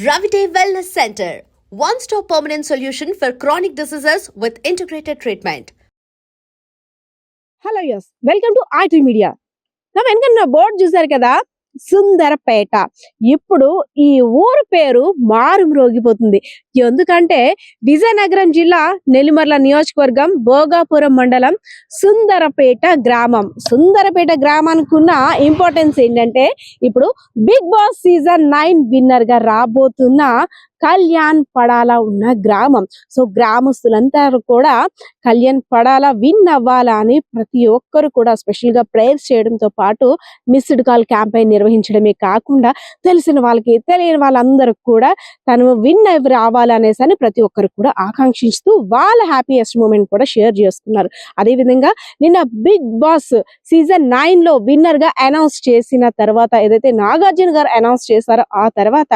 Ravite Wellness Center, one stop permanent solution for chronic diseases with integrated treatment. Hello yes welcome to IT media నా వెనక board చూసారు కదా సుందరపేట. ఇప్పుడు ఈ ఊరు పేరు మారు మ్రోగిపోతుంది ఎందుకంటే విజయనగరం జిల్లా నెల్లిమర్ల నియోజకవర్గం భోగాపురం మండలం సుందరపేట గ్రామం. సుందరపేట గ్రామానికి ఉన్న ఇంపార్టెన్స్ ఏంటంటే ఇప్పుడు బిగ్ బాస్ సీజన్ నైన్ విన్నర్గా రాబోతున్న కళ్యాణ్ పడాల ఉన్న గ్రామం. సో గ్రామస్తులంతా కూడా కళ్యాణ్ పడాల విన్ అవ్వాలా అని ప్రతి ఒక్కరు కూడా స్పెషల్గా ప్రేయర్స్ చేయడంతో పాటు మిస్డ్ కాల్ క్యాంపెయిన్ నిర్వహించడమే కాకుండా తెలిసిన వాళ్ళకి తెలియని వాళ్ళందరూ కూడా తను విన్ అవి రావాలనేసి అని ప్రతి ఒక్కరు కూడా ఆకాంక్షిస్తూ వాళ్ళ హ్యాపీయెస్ట్ మూమెంట్ కూడా షేర్ చేసుకున్నారు. అదే విధంగా నిన్న బిగ్ బాస్ సీజన్ నైన్లో విన్నర్గా అనౌన్స్ చేసిన తర్వాత ఏదైతే నాగార్జున గారు అనౌన్స్ చేశారో ఆ తర్వాత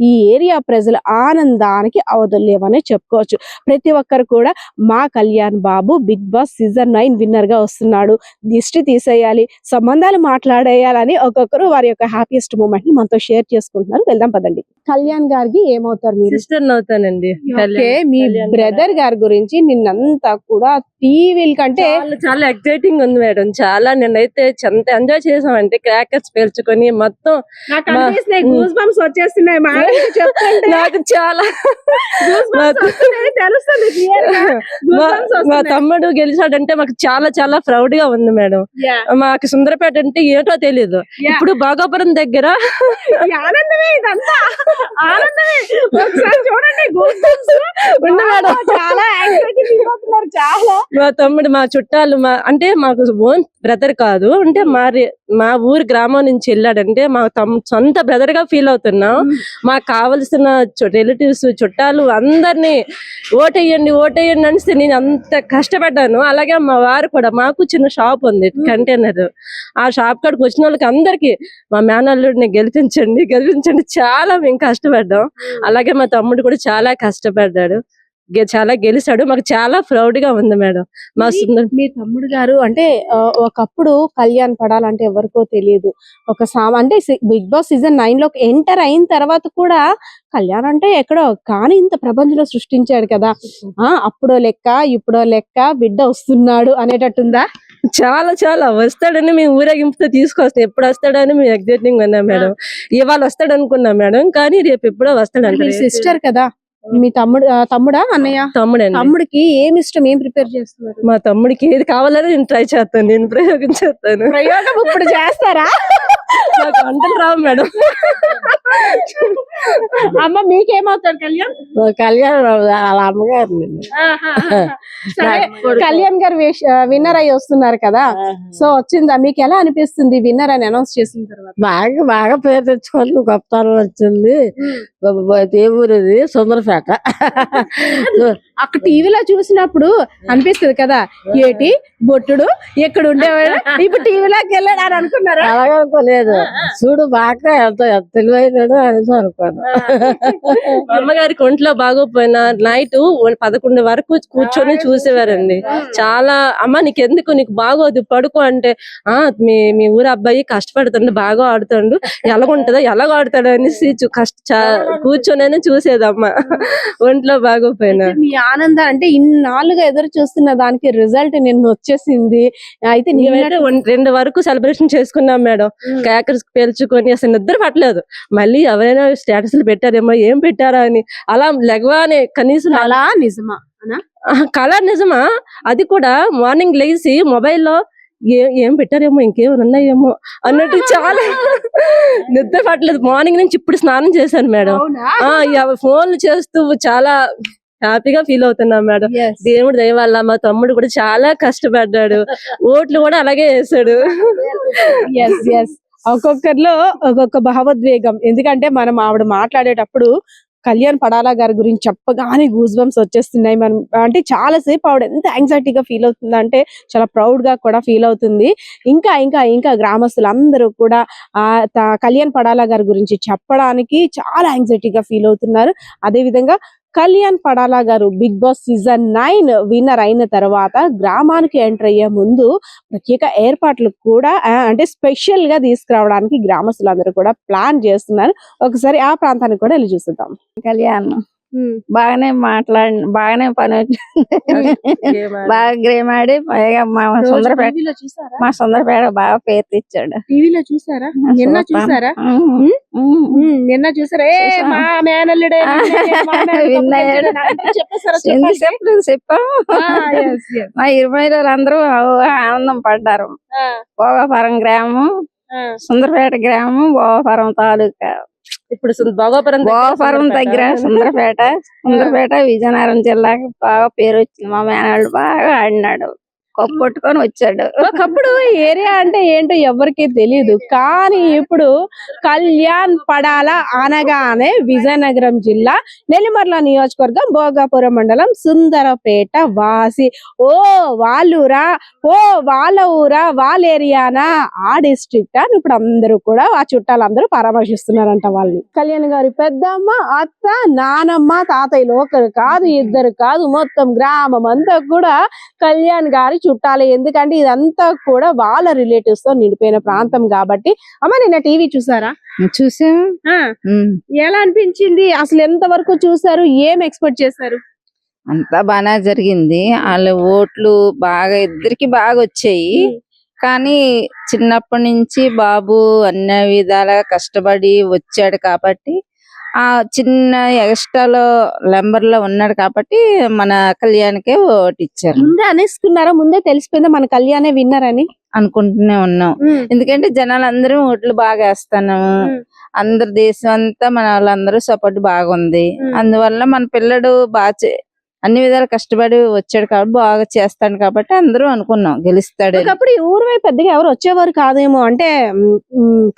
ఈ ఏరియా ప్రజల ఆనందానికి అవధులేవనే చెప్పుకోవచ్చు. ప్రతి ఒక్కరు కూడా మా Kalyan Babu Bigg Boss season nine విన్నర్గా వస్తున్నాడు. దిష్టి తీసేయాలి సంబంధాలు మాట్లాడేయాలని ఒక్కొక్కరు వారి యొక్క హ్యాపీయెస్ట్ మూమెంట్ని మనతో షేర్ చేసుకుంటున్నారు. వెళ్దాం పదండి. కళ్యాణ్ గారికి ఏమవుతారు మీరు? సిస్టర్ అవుతానండి. ఓకే మీ బ్రదర్ గారి. గురించి నిన్నంతా కూడా టీవీల కంటే చాలా చాలా ఎక్సైటింగ్ ఉంది మేడం. చాలా నేనైతే ఎంత ఎంజాయ్ చేసామంటే క్రాకర్స్ పేల్చుకొని మొత్తం నాకు చాలా మా-. తమ్ముడు గెలిచాడంటే మాకు చాలా చాలా ప్రౌడ్గా ఉంది మేడం. మాకు సుందరపేట అంటే ఏంటో తెలియదు. ఇప్పుడు బాగాపురం దగ్గర ఆనందమే ఇదంతా. చూడండి. చాలా మా తమ్ముడు మా చుట్టాలు మా అంటే మాకు ఓన్ బ్రదర్ కాదు. అంటే మా మా ఊరు గ్రామం నుంచి వెళ్ళాడంటే మా తమ్ సొంత బ్రదర్గా ఫీల్ అవుతున్నాం. మాకు కావలసిన రిలేటివ్స్ చుట్టాలు అందరినీ ఓటేయండి ఓటేయండి అనేసి నేను అంత కష్టపడ్డాను. అలాగే మా వారు కూడా మాకు చిన్న షాప్ ఉంది కంటైనర్. ఆ షాప్ కాడికి వచ్చిన వాళ్ళకి అందరికి మా మేనల్లుడిని గెలిపించండి గెలిపించండి చాలా మేము కష్టపడ్డాం. అలాగే మా తమ్ముడు కూడా చాలా కష్టపడ్డాడు. చాలా గెలిచాడు. మాకు చాలా ప్రౌడ్గా ఉంది మేడం. మా సుందర్ మీ తమ్ముడు గారు అంటే ఒకప్పుడు కళ్యాణ్ పడాలంటే ఎవరికో తెలియదు. ఒక సా అంటే బిగ్ బాస్ సీజన్ నైన్లో ఎంటర్ అయిన తర్వాత కూడా కళ్యాణ్ అంటే ఎక్కడో కానీ ఇంత ప్రపంచంలో సృష్టించాడు కదా. ఆ అప్పుడో లెక్క ఇప్పుడో లెక్క బిడ్డ వస్తున్నాడు అనేటట్టుందా? చాలా చాలా. వస్తాడని మేము ఊరేగింపుతో తీసుకొస్తాం. ఎప్పుడు వస్తాడని మేము ఎగ్జైటింగ్ ఉన్నాం మేడం. ఇవాళ వస్తాడు అనుకున్నాం మేడం. కానీ రేపు ఎప్పుడో వస్తాడు అంటే సిస్టర్ కదా. మీ తమ్ముడు తమ్ముడా అన్నయ్య? తమ్ముడండి. తమ్ముడికి ఏమి ఇష్టం? ఏం ప్రిపేర్ చేస్తున్నారు? మా తమ్ముడికి ఏది కావాలని నేను ట్రై చేస్తాను. నేను ప్రయోగించేస్తాను ప్రయోగం ఇప్పుడు చేస్తారా? నాకు వంటలు రావు మేడం. అమ్మ మీకేమవుతాడు కళ్యాణ్? కళ్యాణ్ వాళ్ళ అమ్మగారు సరే కళ్యాణ్ గారు విన్నర్ అయ్యి వస్తున్నారు కదా. సో వచ్చిందా? మీకు ఎలా అనిపిస్తుంది విన్నర్ అని అనౌన్స్ చేసిన తర్వాత? బాగా బాగా పేరు తెచ్చుకొని గొప్పతనం వచ్చింది. ఊరిది సుందరపేట. అక్కడ టీవీలో చూసినప్పుడు అనిపిస్తుంది కదా. ఏటి? బొట్టుడు ఎక్కడ ఉండేవాడు ఇప్పుడు టీవీలోకి వెళ్ళాడు అని అనుకున్నారా? అలాగనుకోలేదు. చూడు బాగా ఎంత ఎంత అనేసి అనుకోను మా అమ్మగారికి ఒంట్లో బాగోపోయినా నైట్ పదకొండు వరకు కూర్చొని చూసేవారండి. చాలా అమ్మ నీకెందుకు? నీకు బాగోదు పడుకో అంటే ఆ మీ మీ ఊరు అబ్బాయి కష్టపడుతుండు బాగా ఆడుతాడు ఎలాగుంటదో ఎలాగ ఆడతాడు అనేసి కష్ట కూర్చొని చూసేదమ్మ. ఒంట్లో బాగోపోయినా మీ ఆనందం అంటే ఇన్నాళ్ళుగా ఎదురు చూస్తున్న దానికి రిజల్ట్ నిన్న వచ్చేసింది. అయితే రెండు వరకు సెలబ్రేషన్ చేసుకున్నాం మేడం. క్యాకర్స్ పేల్చుకొని అసలు నిద్ర పట్టలేదు. మళ్ళీ ఎవరైనా స్టేటస్లు పెట్టారేమో ఏం పెట్టారా అని. అలా లెగవానే కనీసం అలా నిజమా కళ నిజమా? అది కూడా మార్నింగ్ లేచి మొబైల్లో ఏ ఏం పెట్టారేమో ఇంకేమైనా ఉన్నాయేమో అన్నట్టు చాలా నిద్ర పట్టలేదు. మార్నింగ్ నుంచి ఇప్పుడు స్నానం చేశాను మేడం. ఫోన్లు చేస్తూ చాలా హ్యాపీగా ఫీల్ అవుతున్నాం మేడం. దేవుడి దయ వల్ల మా తమ్ముడు కూడా చాలా కష్టపడ్డాడు. ఓట్లు కూడా అలాగే వేసాడు ఒక్కొక్కరిలో ఒక్కొక్క భావోద్వేగం. ఎందుకంటే మనం ఆవిడ మాట్లాడేటప్పుడు కళ్యాణ్ పడాలా గారి గురించి చెప్పగానే గూస్ బంప్స్ వచ్చేస్తున్నాయి. మనం అంటే చాలా సేపు ఆవిడ ఎంత యాంగ్జైటీగా ఫీల్ అవుతుంది అంటే చాలా ప్రౌడ్గా కూడా ఫీల్ అవుతుంది. ఇంకా ఇంకా ఇంకా గ్రామస్తులు అందరూ కూడా ఆ కళ్యాణ్ పడాలా గారి గురించి చెప్పడానికి చాలా యాంగ్జైటీగా ఫీల్ అవుతున్నారు. అదే విధంగా కళ్యాణ్ పడాలా గారు Bigg Boss season nine winner అయిన తర్వాత గ్రామానికి ఎంటర్ అయ్యే ముందు ప్రత్యేక ఏర్పాట్లు కూడా అంటే స్పెషల్గా తీసుకురావడానికి గ్రామస్తులందరూ కూడా ప్లాన్ చేస్తున్నారు. ఒకసారి ఆ ప్రాంతానికి కూడా వెళ్ళి చూద్దాం కళ్యాణ్. బాగానే మాట్లాడి బాగానే పని వచ్చింది బాగా గేమ్ ఆడి పైగా మా సుందరపేట మా సుందరపేట బాగా పేరు తెచ్చాడు టీవీలో చూసారా? నిన్న. చూసారా? నిన్న చూసారా. మా మేనల్లుడే మా. అందరూ. చెప్పలేదు చెప్పాము. మా ఆనందం పడ్డారు. భోగాపురం గ్రామం. సుందరపేట గ్రామం భోగాపురం తాలూకా ఇప్పుడు భోగాపురం దగ్గర భోగాపురం. దగ్గర సుందరపేట సుందరపేట విజయనగరం జిల్లాకి బాగా పేరు వచ్చింది మా మేనాడు బాగా ఆడినాడు కప్పు పట్టుకొని వచ్చాడు. ఒకప్పుడు ఏరియా అంటే ఏంటో ఎవరికి తెలియదు కానీ ఇప్పుడు కళ్యాణ్ పడాల అనగానే విజయనగరం జిల్లా నెల్లిమర్ల నియోజకవర్గం భోగాపురం మండలం సుందరపేట వాసి. ఓ వాళ్ళురా ఓ వాళ్ళ ఊరా వాళ్ళ ఏరియానా? ఆ డిస్ట్రిక్ట్? అని ఇప్పుడు అందరూ కూడా ఆ చుట్టాలందరూ పరామర్శిస్తున్నారంట వాళ్ళని. కళ్యాణ్ గారి పెద్దమ్మ అత్త నానమ్మ తాతయ్యలు ఒకరు కాదు ఇద్దరు కాదు మొత్తం గ్రామం అంతా కూడా కళ్యాణ్ గారి చుట్టాలే. ఎందుకంటే ఇదంతా కూడా వాళ్ళ రిలేటివ్స్తో నిండిపోయిన ప్రాంతం కాబట్టి. అమ్మ నిన్న టీవీ చూసారా? చూసాం. ఎలా అనిపించింది? అసలు ఎంత వరకు చూసారు? ఏం ఎక్స్పెక్ట్ చేశారు? అంతా బాగా జరిగింది. వాళ్ళ ఓట్లు బాగా ఇద్దరికి బాగా వచ్చాయి. కానీ చిన్నప్పటి నుంచి బాబు అన్ని విధాలుగా కష్టపడి వచ్చాడు కాబట్టి ఆ చిన్న ఎక్స్ట్రాలో నెంబర్లో ఉన్నాడు కాబట్టి మన కళ్యాణ్కే ఓటు ఇచ్చారు. ముందే అనేసుకున్నారా? ముందే తెలిసిపోయిందా మన కళ్యాణే విన్నర్ అని? అనుకుంటూనే ఉన్నాం. ఎందుకంటే జనాలు అందరూ ఓట్లు బాగా వేస్తున్నాము. అందరు దేశం అంతా మన వాళ్ళందరూ సపోర్ట్ బాగుంది. అందువల్ల మన పిల్లడు బాగా చే- అన్ని విధాలు కష్టపడి వచ్చాడు కాబట్టి బాగా చేస్తాడు కాబట్టి అందరూ అనుకున్నాం గెలుస్తాడు ఒకప్పుడు ఈ ఊరు వైపు పెద్దగా ఎవరు వచ్చేవారు కాదేమో. అంటే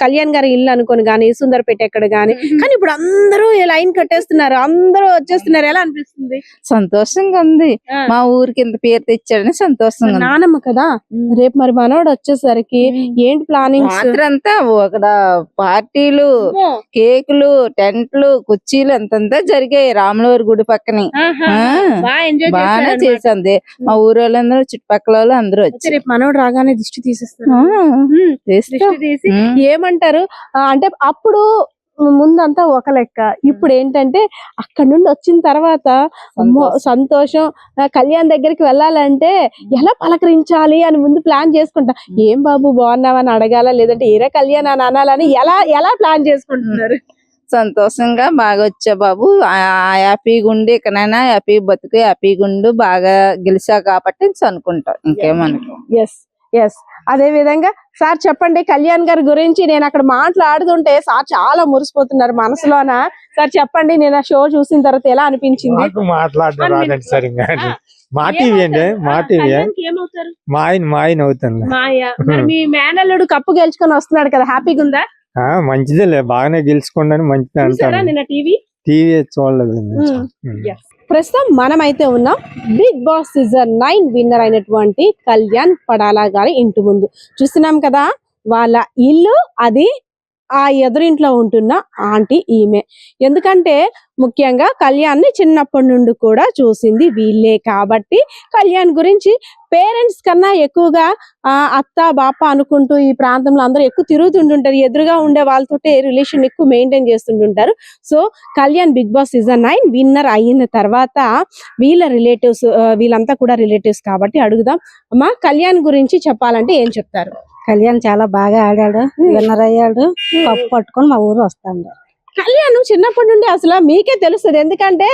కళ్యాణ్ గారి ఇల్లు అనుకోని గానీ సుందరపేట ఎక్కడ గానీ. కానీ ఇప్పుడు అందరూ ఈ లైన్ కట్టేస్తున్నారు. అందరూ వచ్చేస్తున్నారు. ఎలా అనిపిస్తుంది? సంతోషంగా ఉంది. మా ఊరికి ఇంత పేరు తెచ్చాడని సంతోషంగా నానమ్మ కదా? రేపు మరి మనోడు వచ్చేసరికి ఏంటి ప్లానింగ్స్? రాత్రి అంతా అక్కడ పార్టీలు కేకులు టెంట్లు కుర్చీలు అంతంతా జరిగాయి. రాములవారి గుడి పక్కనే. బాగా ఎంజాయ్ బాగానే చేసాం దే- మా ఊరు వాళ్ళందరూ చుట్టుపక్కల వాళ్ళు అందరూ వచ్చి. రేపు మనోడు రాగానే దిష్టి తీసేస్తారు తీసి. ఏమంటారు? అంటే అప్పుడు ముందంతా ఒక లెక్క. ఇప్పుడు ఏంటంటే అక్కడ నుండి వచ్చిన తర్వాత సంతోషం. కళ్యాణ్ దగ్గరికి వెళ్ళాలంటే ఎలా పలకరించాలి అని ముందు ప్లాన్ చేసుకుంటా. ఏం బాబు బాగున్నావని అడగాల? లేదంటే ఏరే కళ్యాణ్ అని అనాలని ఎలా ఎలా ప్లాన్ చేసుకుంటున్నారు? సంతోషంగా బాగా వచ్చా బాబు. ఆ ఆ హ్యాపీగా ఉండి ఎక్కడైనా హ్యాపీ బతుకు హ్యాపీగా ఉండు బాగా గెలిచా కాబట్టి అనుకుంటాం ఇంకేమనుకో. ఎస్ ఎస్ అదే విధంగా సార్ చెప్పండి కళ్యాణ్ గారి గురించి నేను అక్కడ మాట్లాడుతుంటే సార్ చాలా మురిసిపోతున్నారు మనసులోన. సార్ చెప్పండి నేను ఆ షో చూసిన తర్వాత ఎలా అనిపించింది? నాకు మాట్లాడడం ఆ. మా టీవీ అండి ఏమవుతారు? మా ఆ, టీవీ. కళ్యాణ్కి ఏమవుతారు? మా ఆయన మా ఆయన అవుతుంది మాయ? మరి మీ మేనల్లుడు కప్పు గెలుచుకొని వస్తున్నాడు కదా హ్యాపీగా ఉందా? మంచిదేలే బాగానే గెలుచుకోండి మంచిదే అంటాను. నిన్న టీవీ? టీవీ చూడలేదు. ప్రస్తుతం మనమైతే ఉన్నాం. Bigg Boss season nine winner అయినటువంటి కళ్యాణ్ పడాలా గారి ఇంటి ముందు. చూస్తున్నాం కదా వాళ్ళ ఇల్లు అది ఆ ఎదురింట్లో ఉంటున్న ఆంటీ ఈమె. ఎందుకంటే ముఖ్యంగా కళ్యాణ్ని చిన్నప్పటి నుండి కూడా చూసింది వీళ్ళే కాబట్టి కళ్యాణ్ గురించి పేరెంట్స్ కన్నా ఎక్కువగా ఆ అత్త బాప అనుకుంటూ ఈ ప్రాంతంలో అందరూ ఎక్కువ తిరుగుతుంటుంటారు. ఎదురుగా ఉండే వాళ్ళతోటే రిలేషన్ ఎక్కువ maintain చేస్తుంటుంటారు. So Kalyan Bigg Boss season nine winner అయిన తర్వాత వీళ్ళ రిలేటివ్స్ వీళ్ళంతా కూడా రిలేటివ్స్ కాబట్టి అడుగుదాం. అమ్మా కళ్యాణ్ గురించి చెప్పాలంటే ఏం చెప్తారు? కళ్యాణ్ చాలా బాగా ఆడాడు విన్నర్ అయ్యాడు. కప్పు పట్టుకొని మా ఊరు వస్తాడు. కళ్యాణ్ చిన్నప్పటి నుండి అసలు మీకే తెలుస్తుంది. ఎందుకంటే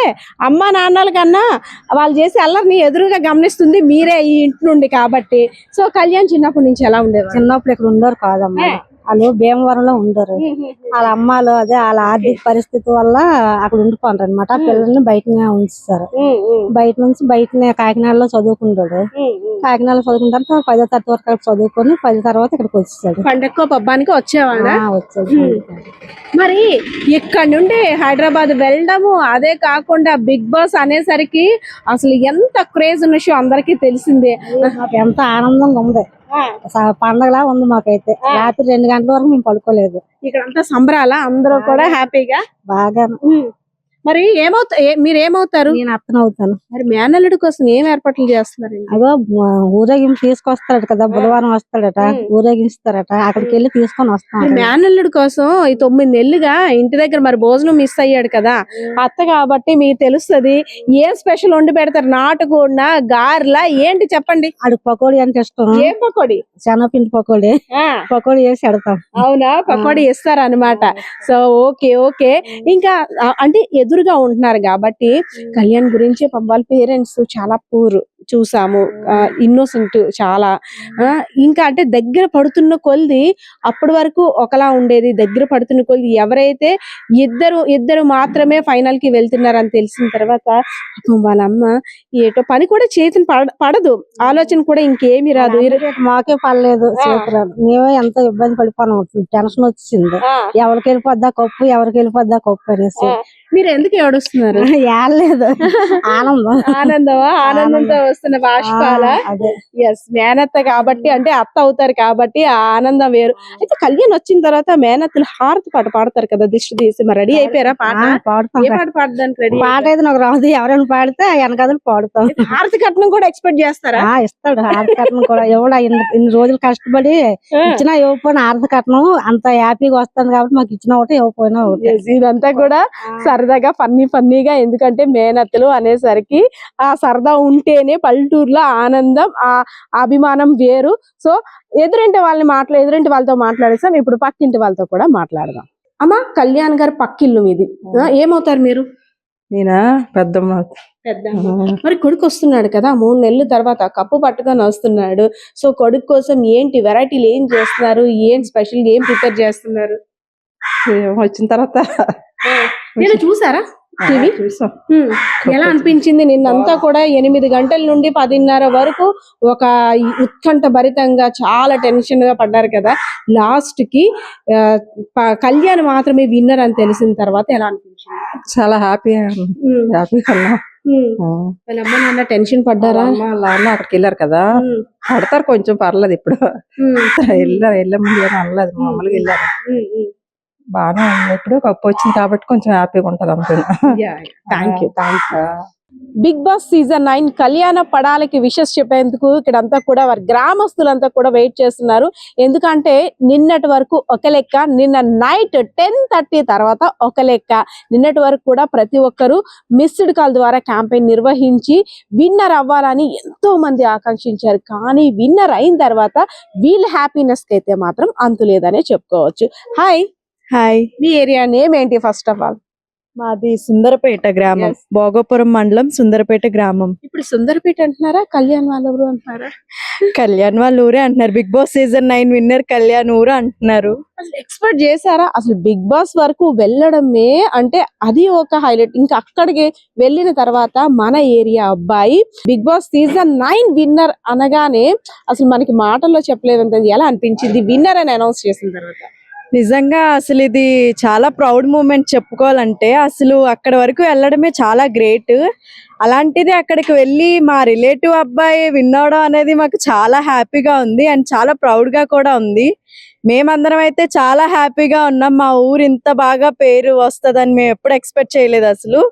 అమ్మ నాన్నల కన్నా వాళ్ళు చేసే అల్లరిని ఎదురుగా గమనిస్తుంది మీరే ఈ ఇంటి నుండి కాబట్టి. సో కళ్యాణ్ చిన్నప్పటి నుంచి ఎలా ఉండేవారు? చిన్నప్పుడు ఇక్కడ ఉండరు కాదమ్మా. వాళ్ళు భీమవరంలో ఉండరు. వాళ్ళ అమ్మాలు అదే వాళ్ళ ఆర్థిక పరిస్థితి వల్ల అక్కడ ఉండిపోతారు అనమాట పిల్లల్ని బయటనే ఉంచుతారు. బయట నుంచి బయటనే కాకినాడలో చదువుకుంటాడు. కాకినాడలో చదువుకున్న తర్వాత పదో తరగతి వరకు అక్కడ చదువుకొని పది తర్వాత ఇక్కడికి వచ్చేసాడు పండగకో పబ్బానికి వచ్చాడు మరి ఇక్కడ నుండి హైదరాబాద్ వెళ్ళడము అదే కాకుండా బిగ్ బాస్ అనేసరికి అసలు ఎంత క్రేజ్ ఉన్న షో అందరికీ తెలిసిందే. ఎంత ఆనందంగా ఉంది. పండగలా ఉంది మాకైతే. రాత్రి రెండు గంటల వరకు మేము పడుకోలేదు. ఇక్కడ అంతా సంబరాల? అందరూ కూడా హ్యాపీగా? బాగా. మరి ఏమవుతా మీరు ఏమవుతారు నేను అత్తన అవుతాను మరి మేనల్లుడి కోసం ఏం ఏర్పాట్లు చేస్తున్నారు అదో ఊరేగింపు తీసుకొస్తాడట కదా బుధవారం వస్తాడట. ఊరేగిస్తారట అక్కడికి వెళ్ళి తీసుకొని ఈ వస్తాం మేనల్లుడి కోసం ఈ తొమ్మిది నెలలుగా ఇంటి దగ్గర మరి భోజనం మిస్ అయ్యాడు కదా. అత్త కాబట్టి మీకు తెలుస్తది ఏ స్పెషల్ వండి పెడతారు? నాటుకోడినా గారెలా? ఏంటి చెప్పండి? ఆడికి పకోడీ అంటే ఇష్టం. ఏ పకోడి? శనగపిండి పకోడీ. పకోడీ వేసి పెడతాం. అవునా? పకోడి ఇస్తారు అనమాట సో ఓకే ఓకే. ఇంకా అంటే ఎదురుగా ఉంటున్నారు కాబట్టి కళ్యాణ్ గురించి పాపం వాళ్ళ పేరెంట్స్ చాలా పూర్. చూసాము. ఇన్నోసెంట్ చాలా. ఇంకా అంటే దగ్గర పడుతున్న కొలిది అప్పటి వరకు ఒకలా ఉండేది. దగ్గర పడుతున్న కొలిది ఎవరైతే ఇద్దరు ఇద్దరు మాత్రమే ఫైనల్కి వెళ్తున్నారని తెలిసిన తర్వాత వాళ్ళ అమ్మ ఏటో పని కూడా చేతిని పడ పడదు. ఆలోచన కూడా ఇంకేమీ రాదు. మాకే పడలేదు మేమే ఎంత ఇబ్బంది పడిపోయినాం టెన్షన్ వచ్చింది. ఎవరికి వెళ్ళిపోద్దా కప్పు ఎవరికి వెళ్ళిపోద్దా కప్పు అనేసి. మీరు ఎందుకు ఏడుస్తున్నారు? ఏడలేదు. ఆనందం. ఆనందమా? ఆనందంతో వస్తున్న బాష్పాల. ఎస్ మేనత్త కాబట్టి అంటే అత్త అవుతారు కాబట్టి ఆ ఆనందం వేరు. అయితే కళ్యాణ్ వచ్చిన తర్వాత మేనత్తలు హారతి పాట పాడతారు కదా దిష్టి తీసి. మరి రెడీ అయిపోయారా పాట? పాడుతాం పాట పాడడానికి రెడీ పాట అయితే నాకు రాదు ఎవరైనా పాడితే వెనకదలు పాడుతాం. హారతి కట్నం కూడా ఎక్స్పెక్ట్ చేస్తారా? ఆ ఇస్తాడు ఆర్థ కట్నం కూడా. ఎవడా ఇన్ని రోజులు కష్టపడి ఇచ్చినా ఇవ్వకపోయినా ఆర్థ కట్నం అంత హ్యాపీగా వస్తుంది కాబట్టి మాకు ఇచ్చిన ఒకటి ఇవ్వకపోయినా ఒకటి. ఇదంతా కూడా సరదాగా ఫన్నీ ఫన్నీగా ఎందుకంటే మేనత్తలు అనేసరికి ఆ సరదా ఉంటేనే పల్లెటూరులో ఆనందం ఆ అభిమానం వేరు. సో ఎదురింటి వాళ్ళని మాట్లా ఎదురింటి వాళ్ళతో మాట్లాడేసాం ఇప్పుడు పక్కింటి వాళ్ళతో కూడా మాట్లాడదాం. అమ్మా కళ్యాణ్ గారు పక్కిల్లు మీది. ఏమవుతారు మీరు? నేనా? పెద్దమ్మ. పెద్ద మరి కొడుకు వస్తున్నాడు కదా మూడు నెలల తర్వాత కప్పు పట్టుకొని వస్తున్నాడు. సో కొడుకు కోసం ఏంటి వెరైటీలు ఏం చేస్తున్నారు? ఏం స్పెషల్ ఏం ప్రిపేర్ చేస్తున్నారు? వచ్చిన తర్వాత. నేను చూసారా? టీవీ. ఎలా అనిపించింది? నిన్నంతా కూడా ఎనిమిది గంటల నుండి పదిన్నర వరకు ఒక ఉత్కంఠ భరితంగా చాలా టెన్షన్గా పడ్డారు కదా. లాస్ట్కి కళ్యాణ్ మాత్రమే విన్నర్ అని తెలిసిన తర్వాత ఎలా అనిపించింది? చాలా హ్యాపీ. హ్యాపీ కన్నా. వాళ్ళ అమ్మ నాన్న టెన్షన్ పడ్డారా? నాన్న అక్కడికి వెళ్ళారు కదా. పడతారు కొంచెం పర్లేదు ఇప్పుడు. వెళ్ళారు వెళ్ళే ముందు అనలేదు. మామూలుగా వెళ్ళారు. బాగానే ఉంది. ఇప్పుడు కప్పు వచ్చింది కాబట్టి కొంచెం హ్యాపీగా ఉంటది అంతే thank you thank you. Bigg Boss season nine Kalyan పడాలకి wishes చెప్పేందుకు ఇక్కడంతా కూడా వారి గ్రామస్తులంతా కూడా వెయిట్ చేస్తున్నారు. ఎందుకంటే నిన్నటి వరకు ఒక లెక్క నిన్న నైట్ టెన్ థర్టీ తర్వాత ఒక లెక్క. నిన్నటి వరకు కూడా ప్రతి ఒక్కరు మిస్డ్ కాల్ ద్వారా క్యాంపెయిన్ నిర్వహించి విన్నర్ అవ్వాలని ఎంతో మంది ఆకాంక్షించారు. కానీ విన్నర్ అయిన తర్వాత వీళ్ళ హ్యాపీనెస్కి అయితే మాత్రం అంతు లేదనే చెప్పుకోవచ్చు. హాయ్! హాయ్. మీ ఏరియా నేమ్ ఏంటి ఫస్ట్ ఆఫ్ ఆల్? మాది సుందరపేట గ్రామం. Yes. భోగపురం మండలం సుందరపేట గ్రామం. ఇప్పుడు సుందరపేట అంటున్నారా? కళ్యాణ్ వాళ్ళ ఊరు అంటున్నారా? కళ్యాణ్ వాళ్ళ ఊరే అంటున్నారు. Bigg Boss season nine winner Kalyan ఊరు అంటున్నారు. అసలు ఎక్స్పెక్ట్ చేశారా? అసలు బిగ్ బాస్ వరకు వెళ్ళడమే అంటే అది ఒక హైలైట్ ఇంకా అక్కడికి వెళ్ళిన తర్వాత మన ఏరియా అబ్బాయి Bigg Boss season nine winner అనగానే అసలు మనకి మాటల్లో చెప్పలేదంత ఎలా అనిపించింది? విన్నర్ అని అనౌన్స్ చేసిన తర్వాత. నిజంగా అసలు ఇది చాలా ప్రౌడ్ మూమెంట్ చెప్పుకోవాలంటే అసలు అక్కడ వరకు వెళ్ళడమే చాలా గ్రేట్ అలాంటిది అక్కడికి వెళ్ళి మా రిలేటివ్ అబ్బాయి విన్నాడు అనేది మాకు చాలా హ్యాపీగా ఉంది అండ్ చాలా ప్రౌడ్గా కూడా ఉంది. మేమందరం అయితే చాలా హ్యాపీగా ఉన్నాం. మా ఊరు ఇంత బాగా పేరు వస్తదని మేము ఎప్పుడు ఎక్స్పెక్ట్ చేయలేదు అసలు.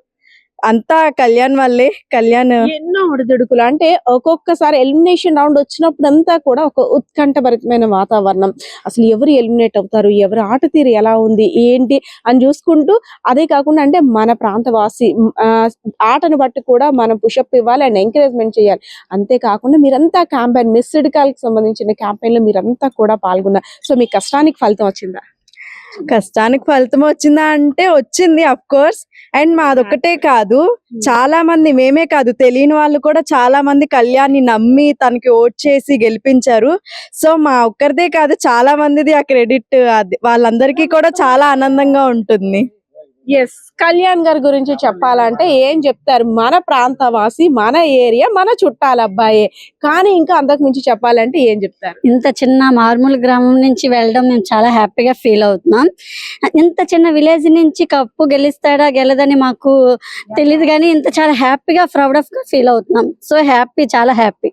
అంతా కళ్యాణ్ వల్లే కళ్యాణ్ ఎన్నో ఒడిదుడుకులు. అంటే ఒక్కొక్కసారి ఎలిమినేషన్ రౌండ్ వచ్చినప్పుడు అంతా కూడా ఒక ఉత్కంఠభరితమైన వాతావరణం. అసలు ఎవరు ఎలిమినేట్ అవుతారు? ఎవరు ఆట తీరు ఎలా ఉంది? ఏంటి? అని చూసుకుంటూ అదే కాకుండా అంటే మన ప్రాంతవాసి ఆ, ఆటను బట్టి కూడా మనం పుషప్ ఇవ్వాలి అండ్ ఎంకరేజ్మెంట్ చేయాలి. అంతేకాకుండా మీరంతా క్యాంపెయిన్ మిస్డ్ కాల్కి సంబంధించిన క్యాంపెయిన్లో మీరంతా కూడా పాల్గొన్నారు. సో మీ కష్టానికి ఫలితం వచ్చిందా? కష్టానికి ఫలితం వచ్చిందా అంటే వచ్చింది అఫ్ కోర్స్ అండ్ మాదొక్కటే కాదు చాలా మంది మేమే కాదు తెలియని వాళ్ళు కూడా చాలా మంది కళ్యాణ్ నమ్మి తనకి ఓట్ చేసి గెలిపించారు. సో మా ఒక్కరిదే కాదు చాలా మందిది ఆ క్రెడిట్ వాళ్ళందరికీ కూడా చాలా ఆనందంగా ఉంటుంది. ఎస్ కళ్యాణ్ గారి గురించి చెప్పాలంటే ఏం చెప్తారు? మన ప్రాంతవాసి మన ఏరియా మన చుట్టాల అబ్బాయే. కానీ ఇంకా అంతకు మించి చెప్పాలంటే ఏం చెప్తారు? ఇంత చిన్న మారుమూల గ్రామం నుంచి వెళ్ళడం మేము చాలా హ్యాపీగా ఫీల్ అవుతున్నాం. ఇంత చిన్న విలేజ్ నుంచి కప్పు గెలుస్తాడా గెలదని మాకు తెలియదు కానీ ఇంత చాలా హ్యాపీగా ప్రౌడ్ ఆఫ్గా ఫీల్ అవుతున్నాం. సో హ్యాపీ చాలా హ్యాపీ.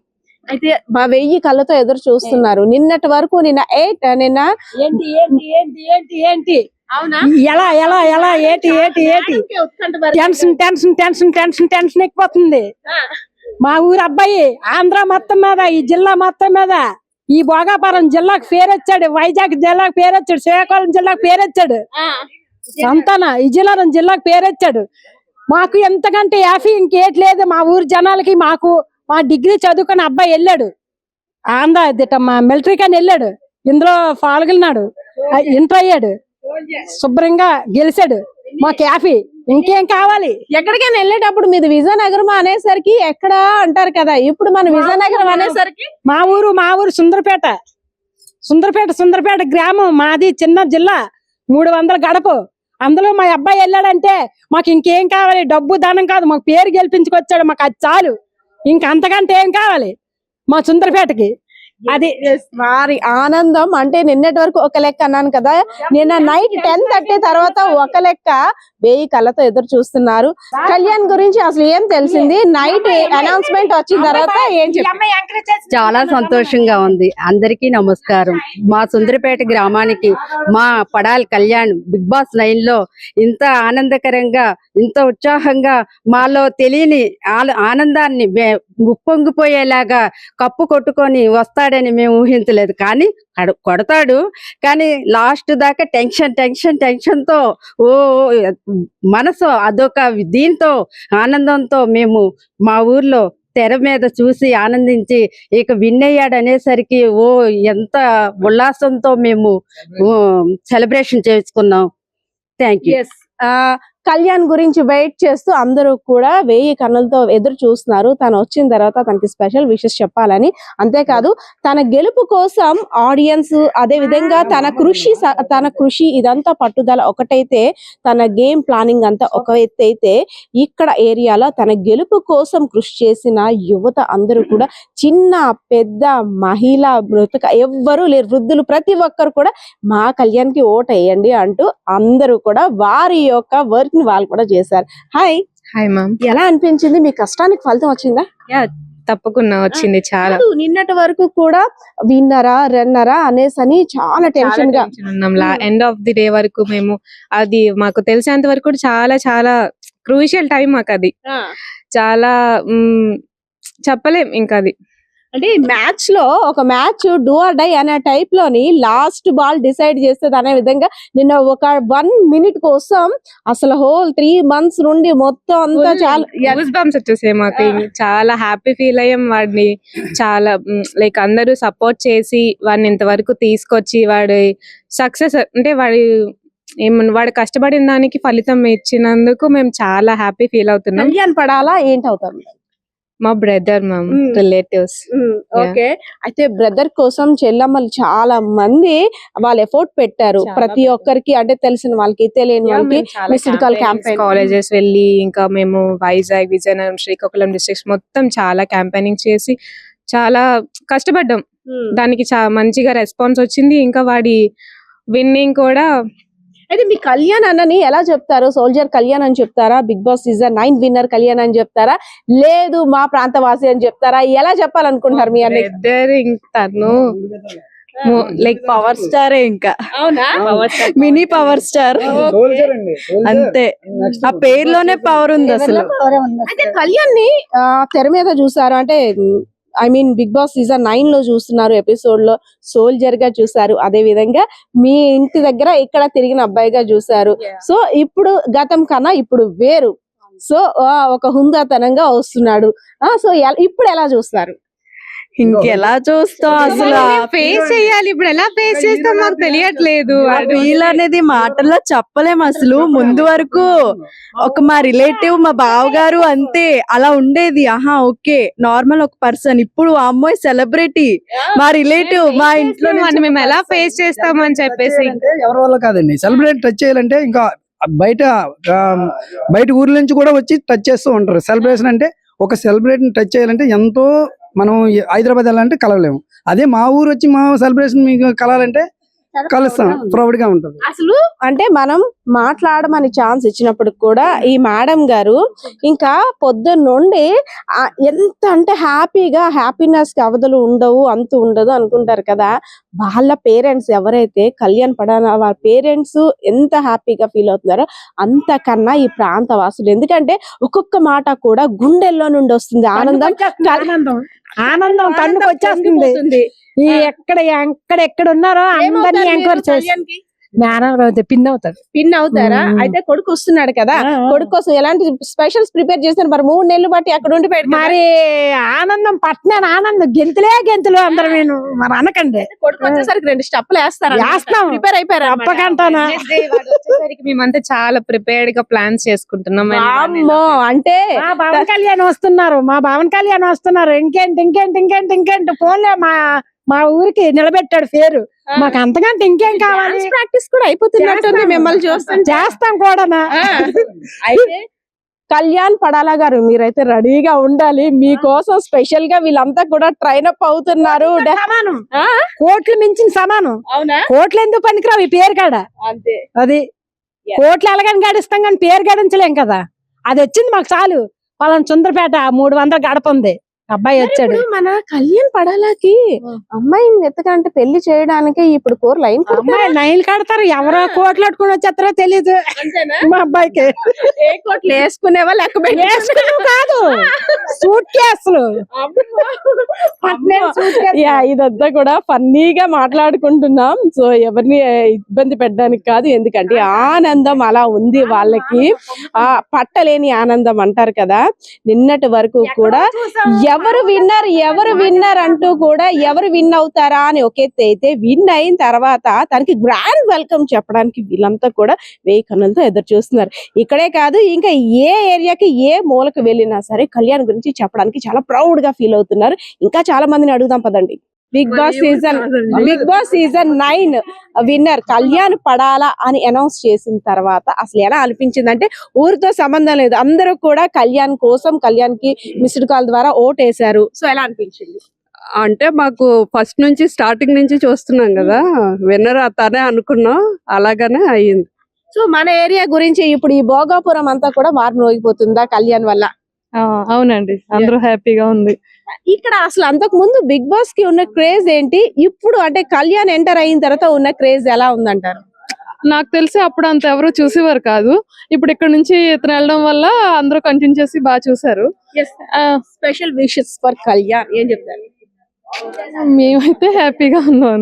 అయితే మా వెయ్యి కళ్ళతో ఎదురు చూస్తున్నారు. నిన్నటి వరకు నిన్న ఎయిట్ నిన్న ఏంటి ఏంటి ఏంటి ఏంటి ఏంటి? ఎలా ఎలా ఎలా? ఏటి ఏటి ఏటి? Tension tension tension tension tension ఎక్కిపోతుంది. మా ఊరు అబ్బాయి ఆంధ్ర మొత్తం మీద ఈ జిల్లా మొత్తం మీద ఈ భోగాపురం జిల్లాకు పేరొచ్చాడు. వైజాగ్ జిల్లాకు పేరొచ్చాడు. శ్రీకాకుళం జిల్లాకు పేరొచ్చాడు. సంతాన ఈ జిల్లారం జిల్లాకు పేరొచ్చాడు. మాకు ఎంతకంటే యాఫీ ఇంకేట్ లేదు. మా ఊరు జనాలకి మాకు మా డిగ్రీ చదువుకున్న అబ్బాయి వెళ్ళాడు. ఆంధ్ర మిలిటరీ కానీ వెళ్ళాడు. ఇందులో పాల్గొన్నాడు. ఇంటర్ అయ్యాడు. శుభ్రంగా గెలిచాడు. మాకు యాఫీ ఇంకేం కావాలి? ఎక్కడికైనా వెళ్ళేటప్పుడు మీది విజయనగరం అనేసరికి ఎక్కడ అంటారు కదా. ఇప్పుడు మన విజయనగరం అనేసరికి మా ఊరు మా ఊరు సుందరపేట. సుందరపేట సుందరపేట గ్రామం మాది చిన్న జిల్లా మూడు వందల గడప. అందులో మా అబ్బాయి వెళ్ళాడంటే మాకు ఇంకేం కావాలి? డబ్బు దానం కాదు. మాకు పేరు గెలిపించుకొచ్చాడు. మాకు అది చాలు. ఇంక అంతకంటే ఏం కావాలి? మా సుందరపేటకి. అది వారి ఆనందం అంటే నిన్నటి వరకు ఒక లెక్క అన్నాను కదా. నిన్న నైట్ టెన్ థర్టీ తర్వాత ఒక లెక్క వెయ్యి కళ్ళతో ఎదురు చూస్తున్నారు. కళ్యాణ్ గురించి అసలు ఏం తెలిసింది? నైట్ అనౌన్స్మెంట్ వచ్చిన తర్వాత ఏం చాలా సంతోషంగా ఉంది. అందరికీ నమస్కారం. మా సుందరపేట గ్రామానికి మా పడాల్ కళ్యాణ్ బిగ్ బాస్ నైన్లో ఇంత ఆనందకరంగా ఇంత ఉత్సాహంగా మాలో తెలియని ఆనందాన్ని ఉప్పొంగిపోయేలాగా కప్పు కొట్టుకొని వస్తాడని మేము ఊహించలేదు. కానీ కొడతాడు. కానీ లాస్ట్ దాకా టెన్షన్ టెన్షన్ టెన్షన్తో ఓ ఓ, మనసు అదొక దీంతో ఆనందంతో మేము మా ఊర్లో తెర మీద చూసి ఆనందించి ఇక విన్ అయ్యాడు అనేసరికి ఓ ఎంత ఉల్లాసంతో మేము సెలబ్రేషన్ చేసుకున్నాం. థ్యాంక్ యూ కళ్యాణ్ గురించి వెయిట్ చేస్తూ అందరూ కూడా వెయ్యి కన్నులతో ఎదురు చూస్తున్నారు. తను వచ్చిన తర్వాత తనకి స్పెషల్ విషెస్ చెప్పాలని. అంతేకాదు తన గెలుపు కోసం ఆడియన్స్ అదే విధంగా తన కృషి తన కృషి ఇదంతా పట్టుదల ఒకటైతే తన గేమ్ ప్లానింగ్ అంతా ఒక అయితే ఇక్కడ ఏరియాలో తన గెలుపు కోసం కృషి చేసిన యువత అందరూ కూడా చిన్న పెద్ద మహిళ మృతక ఎవ్వరూ లేరు. వృద్ధులు ప్రతి ఒక్కరు కూడా మా కళ్యాణ్కి ఓట్ వేయండి అంటూ అందరూ కూడా వారి యొక్క వర్క్ ని వాళ్ళు కూడా చేశారు. హాయ్ హాయ్ మ్యామ్ ఎలా అనిపించింది? మీ కష్టానికి ఫలితం వచ్చిందా? తప్పకుండా వచ్చింది చాలా. నిన్నటి వరకు కూడా విన్నరా రన్నరా అనేసి అని చాలా టెన్షన్గా ఉన్నాం ఎండ్ ఆఫ్ ది డే వరకు మేము అది మాకు తెలిసేంత వరకు కూడా చాలా చాలా క్రూషియల్ టైం మాకు అది చాలా చెప్పలేం ఇంకా అది అంటే మ్యాచ్లో ఒక మ్యాచ్ డూ ఆర్ డై అనే టైప్లోని లాస్ట్ బాల్ డిసైడ్ చేస్తుంది అనే విధంగా నిన్న ఒక వన్ మినిట్ కోసం అసలు హోల్ త్రీ మంత్స్ నుండి మొత్తం అంతా చాలా వచ్చేసాయి మాకు. చాలా హ్యాపీ ఫీల్ అయ్యాం వాడిని. చాలా లైక్ అందరూ సపోర్ట్ చేసి వాడిని ఇంతవరకు తీసుకొచ్చి వాడి సక్సెస్ అంటే వాడి ఏమన్నా వాడు కష్టపడిన దానికి ఫలితం ఇచ్చినందుకు మేము చాలా హ్యాపీ ఫీల్ అవుతున్నాం. కళ్యాణ్ పడాలా ఏంటి అవుతారు? మా బ్రదర్ మ్యామ్. Relatives okay. అయితే బ్రదర్ కోసం చెల్లమ్మలు చాలా మంది వాళ్ళు ఎఫోర్ట్ పెట్టారు. చాలా ప్రతి. ఒక్కరికి అంటే తెలిసిన వాళ్ళకి తెలియని వాళ్ళకి call campaign. కాలేజెస్ వెళ్ళి ఇంకా మేము వైజాగ్ విజయనగరం శ్రీకాకుళం డిస్ట్రిక్ట్స్ మొత్తం చాలా క్యాంపెయినింగ్ చేసి చాలా కష్టపడ్డాం. దానికి చా మంచిగా రెస్పాన్స్ వచ్చింది. ఇంకా వాడి విన్నింగ్ కూడా అయితే మీ కళ్యాణ్ అన్నని ఎలా చెప్తారు? సోల్జర్ కళ్యాణ్ అని చెప్తారా? Big boss season nine winner Kalyan అని చెప్తారా? లేదు మా ప్రాంతవాసి అని చెప్తారా? ఎలా చెప్పాలనుకుంటారు మీ బ్రదర్ తను. లైక్ పవర్ స్టార్ ఇంకా. అవునా? మినీ పవర్ స్టార్ అంతే. ఆ పేరులోనే పవర్ ఉంది అసలు. అయితే కళ్యాణ్ని ఆ, తెర మీద చూసారు. అంటే I mean big boss season నైన్లో చూస్తున్నారు ఎపిసోడ్లో సోల్జర్గా చూసారు అదే విధంగా మీ ఇంటి దగ్గర ఇక్కడ తిరిగిన అబ్బాయిగా చూసారు సో ఇప్పుడు గతం కన్నా ఇప్పుడు వేరు. సో ఒక హుందాతనంగా వస్తున్నాడు. ఆ సో ఇప్పుడు ఎలా చూస్తారు? ఇంకెలా చూస్తాం అసలు? ఫేస్ చేయాలి? ఇప్పుడు ఎలా ఫేస్ చేస్తాం మాకు తెలియట్లేదు. ఫీల్ అనేది మాటల్లో చెప్పలేం అసలు. ముందు వరకు ఒక మా రిలేటివ్ మా బావగారు అంతే. అలా ఉండేది. ఆహా ఓకే. నార్మల్ ఒక పర్సన్. ఇప్పుడు ఆ అమ్మాయి సెలబ్రిటీ. మా రిలేటివ్ మా ఇంట్లో మేము ఎలా ఫేస్ చేస్తామని చెప్పేసి. అంటే ఎవరి వల్ల కాదండి. సెలబ్రేట్ టచ్ చేయాలంటే ఇంకా బయట బయట ఊర్ల నుంచి కూడా వచ్చి టచ్ చేస్తూ ఉంటారు. సెలబ్రేషన్ అంటే ఒక సెలబ్రేట్ టచ్ చేయాలంటే ఎంతో మనం హైదరాబాద్ వెళ్ళాలంటే కలవలేము. అదే మా ఊరు వచ్చి మా సెలబ్రేషన్ మీకు కలాలంటే కలుస్తాం. ప్రౌడ్గా ఉంటది. అసలు అంటే మనం మాట్లాడమని ఛాన్స్ ఇచ్చినప్పుడు కూడా ఈ మేడం గారు ఇంకా పొద్దున్న నుండి ఎంత అంటే హ్యాపీగా హ్యాపీనెస్కి అవధులు ఉండవు అంత ఉండదు అనుకుంటారు కదా. వాళ్ళ పేరెంట్స్ ఎవరైతే కళ్యాణ్ పడాన వాళ్ళ పేరెంట్స్ ఎంత హ్యాపీగా ఫీల్ అవుతున్నారో అంతకన్నా ఈ ప్రాంత వాసులు. ఎందుకంటే ఒక్కొక్క మాట కూడా గుండెల్లో నుండి వస్తుంది. ఆనందం ఆనందం. ఆనందం కన్నుకు వచ్చేస్తుంది ఈ ఎక్కడ ఎక్కడ ఎక్కడ ఉన్నారో అందరినీ ఎంక్వైరీ చేసి పిన్ అవుతాడు పిన్ అవుతారా. అయితే కొడుకు వస్తున్నాడు కదా. కొడుకు కోసం ఎలాంటి స్పెషల్స్ ప్రిపేర్ చేశారు మరి మూడు నెలలు బట్టి అక్కడ ఉండి పెట్టి మరి ఆనందం పట్టినాను ఆనందం గెంతులే గెంతులు అందరం నేను మరి అనకండి. కొడుకు వచ్చేసరికి రెండు స్టెప్పులు వేస్తారు వేస్తాం. ప్రిపేర్ అయిపోయారు వచ్చేసరికి మేమంతా చాలా ప్రిపేర్డ్గా ప్లాన్స్ చేసుకుంటున్నాం అమ్మో అంటే మా పవన్ కళ్యాణ్ వస్తున్నారు మా పవన్ కళ్యాణ్ వస్తున్నారు. ఇంకేంటి ఇంకేంటి ఇంకేంటి ఇంకేంటి? ఫోన్లే మా మా ఊరికి నిలబెట్టాడు పేరు. మాకు అంతకంటే ఇంకేం కావాలి? ప్రాక్టీస్ కూడా అయిపోతున్నట్టుంది చేస్తాం. మిమ్మల్ని చూస్తాం చేస్తాం కూడా అయితే కళ్యాణ్ పడాలా గారు మీరైతే రెడీగా ఉండాలి. మీకోసం స్పెషల్గా వీళ్ళంతా కూడా ట్రైన్ అప్ అవుతున్నారు? కోట్లు మించిన సమానం. అవునా? కోట్లు ఎందుకు పనికిరావు ఈ పేరు కాడ? అంతే. అది కోట్లు ఎలాగని గడిస్తాం కానీ పేరు గడించలేం కదా. అది వచ్చింది మాకు చాలు. వాళ్ళని చుందరపేట మూడు వందల గడప ఉంది. అబ్బాయి వచ్చాడు. మన కళ్యాణ్ పడాలాకి అమ్మాయిని ఎత్తకంటే పెళ్ళి చేయడానికి ఇప్పుడు కోర్ లైన్ అమ్మాయి నైన్లు కడతారు. ఎవరో కోట్లు అట్టుకుని వచ్చేస్తారో తెలియదు మా అబ్బాయికి. ఏ కోట్లు వేసుకునేవా లెక్క వేసుకున్నావు కాదు. సూట్ కేసులు. ఇదంతా కూడా ఫన్నీగా మాట్లాడుకుంటున్నాం. సో ఎవరిని ఇబ్బంది పెట్టడానికి కాదు. ఎందుకంటే ఆనందం అలా ఉంది వాళ్ళకి. ఆ పట్టలేని ఆనందం అంటారు కదా. నిన్నటి వరకు కూడా ఎవరు విన్నర్ ఎవరు విన్నర్ అంటూ కూడా ఎవరు విన్ అవుతారా అని ఒక ఎత్తు అయితే విన్ అయిన తర్వాత తనకి గ్రాండ్ వెల్కమ్ చెప్పడానికి వీళ్ళంతా కూడా వెయ్యి కన్నులతో ఎదురు చూస్తున్నారు. ఇక్కడే కాదు ఇంకా ఏ ఏరియాకి ఏ మూలకు వెళ్ళినా సరే కళ్యాణ్ గురించి చెప్పడానికి చాలా ప్రౌడ్గా ఫీల్ అవుతున్నారు. ఇంకా చాలా మందిని అడుగుదాం పదండి. Big boss season big boss season nine winner Kalyan పడాలా అని అనౌన్స్ చేసిన తర్వాత అసలు ఎలా అనిపించింది అంటే ఊరితో సంబంధం లేదు. అందరూ కూడా కళ్యాణ్ కోసం కళ్యాణ్కి మిస్డ్ కాల్ ద్వారా ఓటేశారు సో ఎలా అనిపించింది? అంటే మాకు ఫస్ట్ నుంచి స్టార్టింగ్ నుంచి చూస్తున్నాం కదా విన్నర్ తనే అనుకున్నాం అలాగనే అయ్యింది. సో మన ఏరియా గురించి ఇప్పుడు ఈ భోగాపురం అంతా కూడా మారు మోగిపోతుందా కళ్యాణ్ వల్ల? అవునండి. అందరూ హ్యాపీగా ఉంది. ఇక్కడ అసలు అంతకు ముందు బిగ్ బాస్కి ఉన్న క్రేజ్ ఏంటి? ఇప్పుడు అంటే కళ్యాణ్ ఎంటర్ అయిన తర్వాత ఉన్న క్రేజ్ ఎలా ఉందంటారు? నాకు తెలిసి అప్పుడు అంత ఎవరు చూసేవారు కాదు. ఇప్పుడు ఇక్కడ నుంచి ఇతను వెళ్ళడం వల్ల అందరూ కంటిన్యూ చేసి బాగా చూసారు స్పెషల్ విషెస్ ఫర్ కళ్యాణ్. ఏం చెప్తారు? మేమైతే హ్యాపీగా ఉన్నాం.